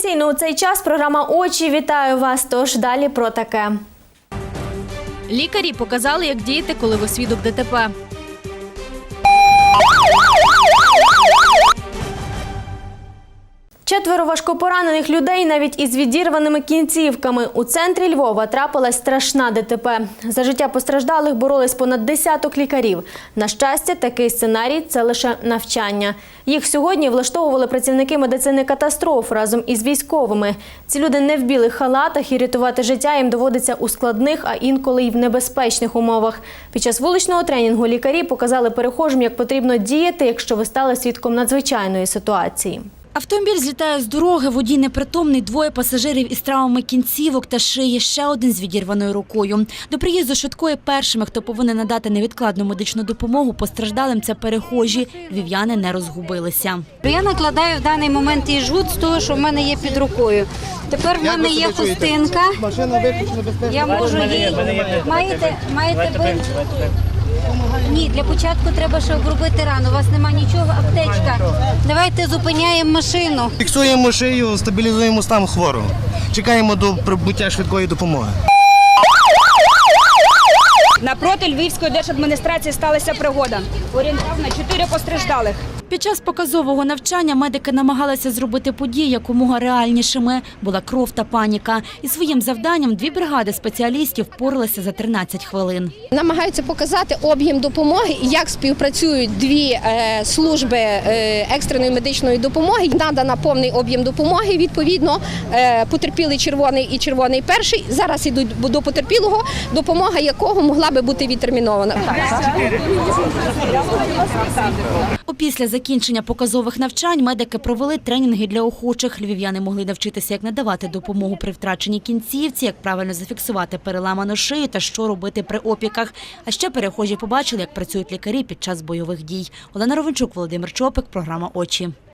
Традиційно у цей час програма Очі вітаю вас. Тож далі про таке. Лікарі показали, як діяти, коли ви свідок ДТП. Четверо важкопоранених людей навіть із відірваними кінцівками. У центрі Львова трапилась страшна ДТП. За життя постраждалих боролись понад десяток лікарів. На щастя, такий сценарій це лише навчання. Їх сьогодні влаштовували працівники медицини катастроф разом із військовими. Ці люди не в білих халатах і рятувати життя їм доводиться у складних, а інколи й в небезпечних умовах. Під час вуличного тренінгу лікарі показали перехожим, як потрібно діяти, якщо ви стали свідком надзвичайної ситуації. Автомобіль злітає з дороги, водій непритомний, двоє пасажирів із травмами кінцівок та шиї, ще один з відірваною рукою. До приїзду швидкої першими, хто повинен надати невідкладну медичну допомогу, постраждалим це перехожі. Львів'яни не розгубилися. Я накладаю в даний момент і жгут з того, що в мене є під рукою. Тепер в мене є хустинка. Машина виключно безпечно. Я можу її. Маєте, маєте бинт? Ні, для початку треба ще обробити рану. У вас нема нічого, аптечка. Давайте зупиняємо машину. Фіксуємо шию, стабілізуємо стан хворого. Чекаємо до прибуття швидкої допомоги. Напроти Львівської держадміністрації сталася пригода. Орієнтовно чотири постраждалих. Під час показового навчання медики намагалися зробити події якомога реальнішими. Була кров та паніка. І своїм завданням дві бригади спеціалістів впоралися за 13 хвилин. намагаються показати об'єм допомоги і як співпрацюють дві е, служби е, екстреної медичної допомоги. Надана повний об'єм допомоги. Відповідно, е, потерпілий червоний і червоний перший. Зараз ідуть до потерпілого, допомога якого могла би бути відтермінована. Опісля закінчення показових навчань медики провели тренінги для охочих. Львів'яни могли навчитися, як надавати допомогу при втраченій кінцівці, як правильно зафіксувати переламану шию та що робити при опіках. А ще перехожі побачили, як працюють лікарі під час бойових дій. Олена Ровенчук, Володимир Чопик, програма Очі.